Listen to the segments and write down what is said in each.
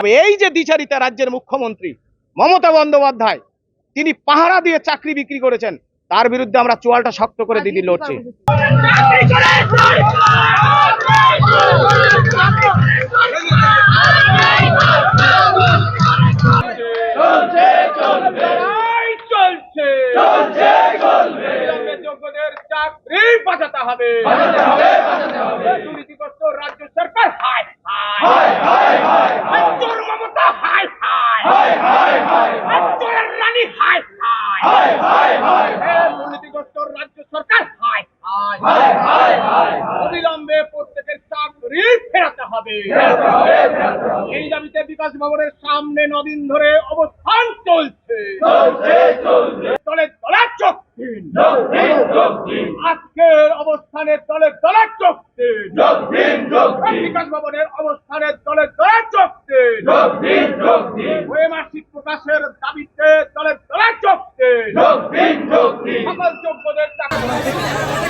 হবে। এই যে দ্বিচারিতা রাজ্যের মুখ্যমন্ত্রী মমতা বন্দ্যোপাধ্যায় তিনি পাহারা দিয়ে চাকরি বিক্রি করেছেন তার বিরুদ্ধে আমরা চোয়ালটা শক্ত করে দিদি লড়ছি। চাকরি বাঁচাতে হবে। রাজ্য সরকার হায় হায় হায় হায় হায় চোর মমতা হায় হায় হায় হায় হায় হায় চোরের রানী হায় হায়। হায় হায় হায় দুর্নীতিগ্রস্ত রাজ্য সরকার হায় হায়। হায় হায় হায় হায়। অবিলম্বে প্রত্যেকের চাকরি ফেরাতে হবে। ফেরাতে হবে ফেরাতে হবে। এই দাবিতে বিকাশ ভবনের সামনে নদিন ধরে অবস্থান চলছে। দলে দলে আজকের অবস্থানে দলে দলে চোখ দিন যোগ দিন যোগ দিন বিকাশ ভবনের অবস্থানে দলে দলে চোখ দিন দিন প্রকাশের দাবিতে দলের দলের চোখ যোগ দিন যোগ দিন সকল যোগ্যদের চাকরি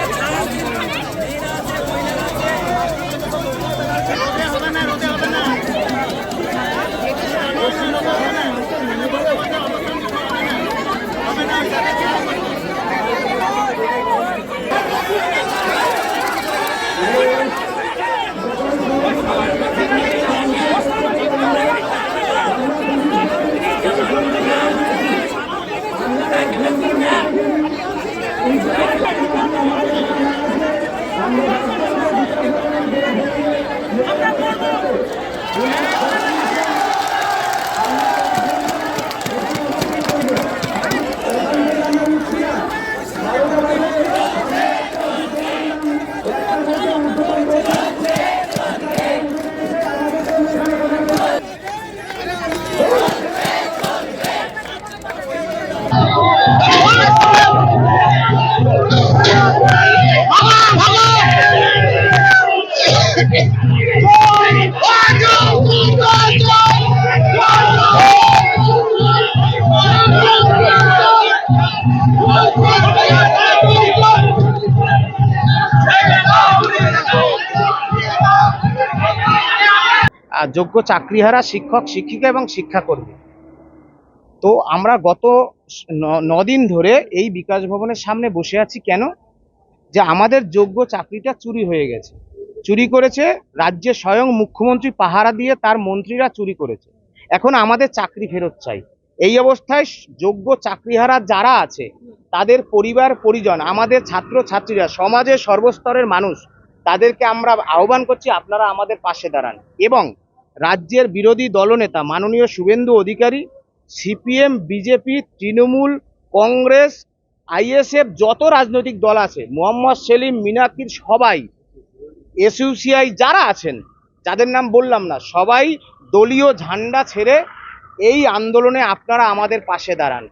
যোগ্য চাকরিহারা শিক্ষক, শিক্ষিকা এবং শিক্ষাকর্মী। তো আমরা গত নদিন ধরে এই বিকাশ ভবনের সামনে বসে আছি কেন? যে আমাদের যোগ্য চাকরিটা চুরি হয়ে গেছে। চুরি করেছে রাজ্যে স্বয়ং মুখ্যমন্ত্রী পাহারা দিয়ে তার মন্ত্রীরা চুরি করেছে। এখন আমাদের চাকরি ফেরত চাই। এই অবস্থায় যোগ্য চাকরিহারা যারা আছে, তাদের পরিবার, পরিজন, আমাদের ছাত্র ছাত্রীরা সমাজের সর্বস্তরের মানুষ, তাদেরকে আমরা আহ্বান করছি আপনারা আমাদের পাশে দাঁড়ান। এবং রাজ্যের বিরোধী দলনেতা মাননীয় Suvendu Adhikari, CPM, BJP, Trinamool, Congress, ISF যত রাজনৈতিক দল আছে, মোহাম্মদ সেলিম মিনাকির সবাই, এসইউসিআই যারা আছেন, যাদের নাম বললাম না, সবাই দলীয় ঝান্ডা ছেড়ে এই আন্দোলনে আপনারা আমাদের পাশে দাঁড়ান।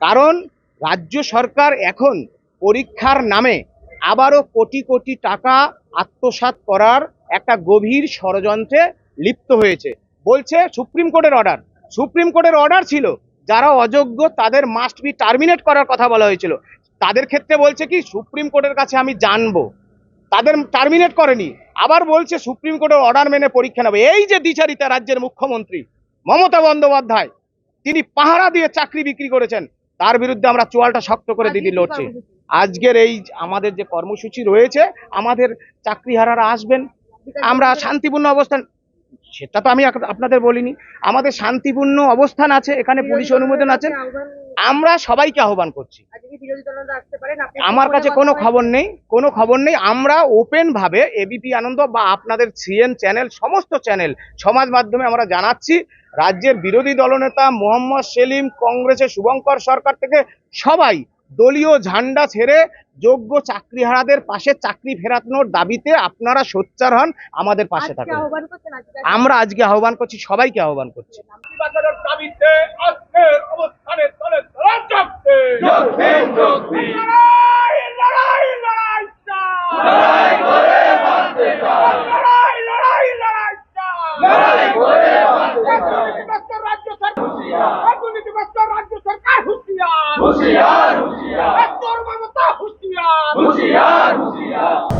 কারণ রাজ্য সরকার এখন পরীক্ষার নামে আবারও কোটি কোটি টাকা আত্মসাৎ করার একটা গভীর ষড়যন্ত্রে লিপ্ত হয়েছে। বলছে সুপ্রিম কোর্টের অর্ডার সুপ্রিম কোর্টের অর্ডার ছিল যারা অযোগ্য তাদের মাস্ট বি টার্মিনেট করার কথা বলা হয়েছিল। তাদের ক্ষেত্রে বলছে কি সুপ্রিম কোর্টের কাছে আমি জানব। তাদের টার্মিনেট করেনি। আবার বলছে সুপ্রিম কোর্টের অর্ডার মেনে পরীক্ষা নেবে। এই যে দ্বিচারিতা রাজ্যের মুখ্যমন্ত্রী মমতা বন্দ্যোপাধ্যায় তিনি পাহারা দিয়ে চাকরি বিক্রি করেছেন। তার বিরুদ্ধে আমরা চোয়ালটা শক্ত করে দিদি লড়ছি। আজকের এই আমাদের যে কর্মসূচি রয়েছে আমাদের চাকরিহারারা আসবেন। আমরা শান্তিপূর্ণ অবস্থান সেটা তো আমি আপনাদের বলিনি আমাদের শান্তিপূর্ণ অবস্থান আছে এখানে পুলিশ অনুমোদন আছে। আমরা সবাইকে আহ্বান করছি। আমার কাছে কোনো খবর নেই কোনো খবর নেই। আমরা ওপেন ভাবে এবিপি আনন্দ বা আপনাদের সিএন চ্যানেল সমস্ত চ্যানেল সমাজ মাধ্যমে আমরা জানাচ্ছি রাজ্যের বিরোধী দলনেতা মোহাম্মদ সেলিম কংগ্রেসের শুভঙ্কর সরকার থেকে সবাই দলীয় ঝান্ডা ছেড়ে যোগ্য চাকরিহারাদের পাশে চাকরি ফেরানোর দাবিতে আপনারা সোচ্চার হন। আমাদের পাশে থাকুন। আমরা আজকে আহ্বান করছি সবাইকে আহ্বান করছি। রাজ্য সরকার হুঁশিয়ার। হুশিয়ার হুশিয়ার